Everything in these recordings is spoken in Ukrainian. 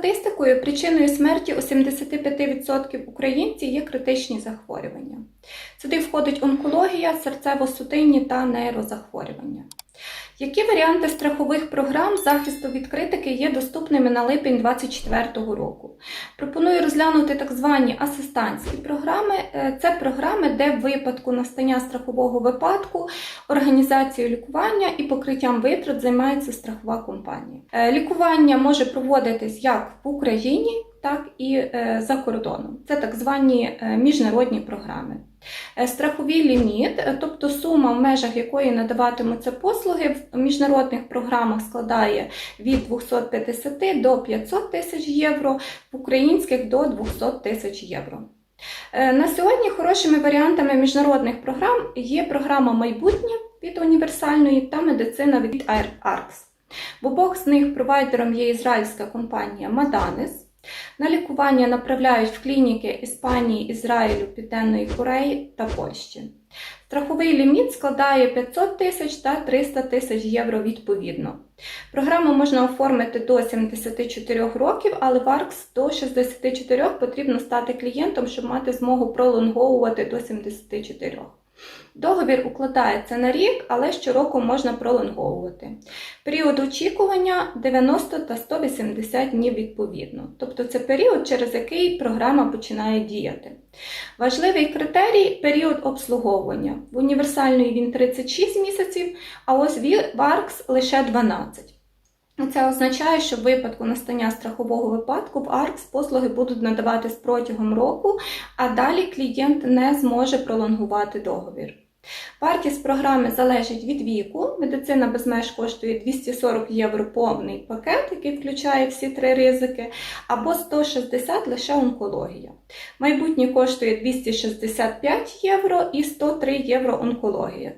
статистикою, причиною смерті у 75% українців є критичні захворювання. Сюди входить онкологія, серцево-судинні та нейрозахворювання. Які варіанти страхових програм захисту від критики є доступними на липень 2024 року? Пропоную розглянути так звані асистантські програми. Е, Це програми, де в випадку настання страхового випадку організацією лікування і покриттям витрат займається страхова компанія. Е, Лікування може проводитись як в Україні, так і е, за кордоном. Це так звані е, міжнародні програми. Е, Страховий ліміт, тобто сума, в межах якої надаватимуться послуги в міжнародних програмах складає від 250 до 500 тисяч євро, в українських до 200 тисяч євро. На сьогодні хорошими варіантами міжнародних програм є програма Майбутнє від універсальної та медицина від ARCS. В обох з них провайдером є ізраїльська компанія Madanis. На лікування направляють в клініки Іспанії, Ізраїлю, Південної Кореї та Польщі. Страховий ліміт складає 500 тисяч та 300 тисяч євро відповідно. Програму можна оформити до 74 років, але в АРКС до 64 потрібно стати клієнтом, щоб мати змогу пролонговувати до 74. Договір укладається на рік, але щороку можна пролонговувати. Період очікування 90 та 180 днів відповідно. Тобто це період, через який програма починає діяти. Важливий критерій період обслуговування. В універсальної він 36 місяців, а ось в АРКС лише 12. Це означає, що в випадку настання страхового випадку в АРКС послуги будуть надаватись протягом року, а далі клієнт не зможе пролонгувати договір. Вартість програми залежить від віку. Медицина без меж коштує 240 євро повний пакет, який включає всі три ризики, або 160 лише онкологія. Майбутнє коштує 265 євро і 103 євро онкологія.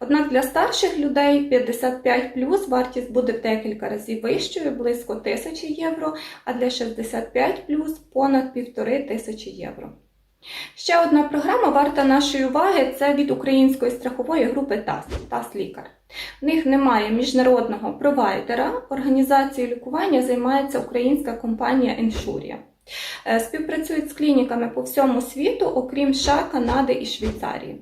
Однак для старших людей 55 вартість буде в декілька разів вищою, близько 1000 євро, а для 65 понад 1500 євро. Ще одна програма варта нашої уваги це від української страхової групи ТАС ТАС Лікар. В них немає міжнародного провайдера. Організацією лікування займається українська компанія Enshuria. Е, Співпрацюють з клініками по всьому світу, окрім США, Канади і Швейцарії.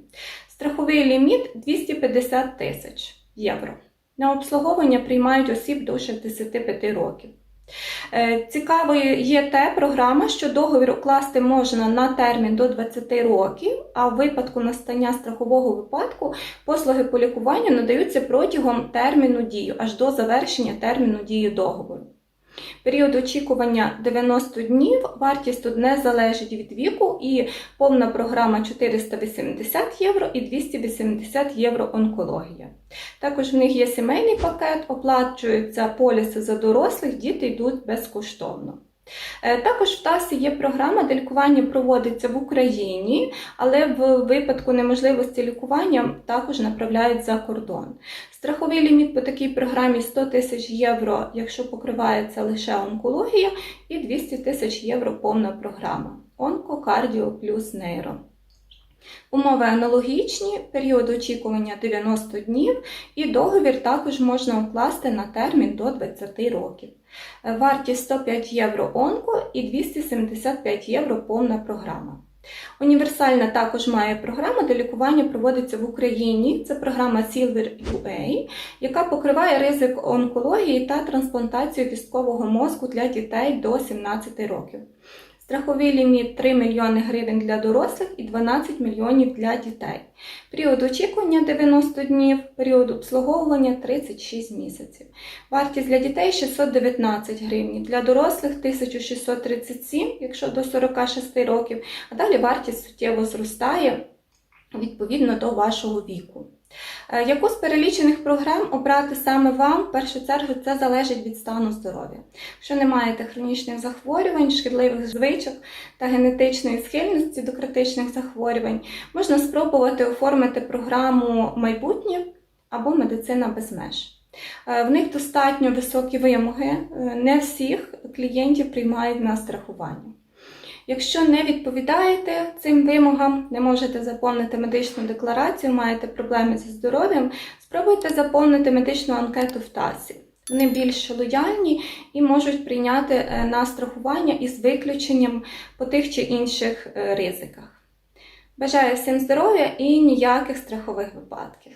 Страховий ліміт 250 тисяч євро. На обслуговування приймають осіб до 65 років. Е, Цікавою є те програма, що договір укласти можна на термін до 20 років, а в випадку настання страхового випадку послуги по лікуванню надаються протягом терміну дії, аж до завершення терміну дії договору. Період очікування 90 днів, вартість тут не залежить від віку, і повна програма 480 євро і 280 євро онкологія. Також в них є сімейний пакет, оплачуються поліси за дорослих, діти йдуть безкоштовно. Е, Також в ТАСі є програма, де лікування проводиться в Україні, але в випадку неможливості лікування також направляють за кордон. Страховий ліміт по такій програмі 100 тисяч євро, якщо покривається лише онкологія, і 200 тисяч євро повна програма. Онко, кардіо плюс нейро. Умови аналогічні, період очікування 90 днів, і договір також можна укласти на термін до 20 років. Вартість 105 євро онко і 275 євро повна програма. Універсальна також має програму, де лікування проводиться в Україні. Це програма Silver UA, яка покриває ризик онкології та трансплантацію кісткового мозку для дітей до 17 років. Страховий ліміт 3 мільйони гривень для дорослих і 12 мільйонів для дітей. Період очікування 90 днів, період обслуговування 36 місяців. Вартість для дітей 619 гривень, для дорослих 1637, якщо до 46 років, а далі вартість суттєво зростає відповідно до вашого віку. Е, Яку з перелічених програм обрати саме вам, в першу чергу, це залежить від стану здоров'я. Якщо не маєте хронічних захворювань, шкідливих звичок та генетичної схильності до критичних захворювань, можна спробувати оформити програму майбутнє або медицина без меж. Е, В них достатньо високі вимоги, е, не всіх клієнтів приймають на страхування. Якщо не відповідаєте цим вимогам, не можете заповнити медичну декларацію, маєте проблеми зі здоров'ям, спробуйте заповнити медичну анкету в ТАСі. Вони більш лояльні і можуть прийняти е, на страхування із виключенням по тих чи інших е, ризиках. Бажаю всім здоров'я і ніяких страхових випадків.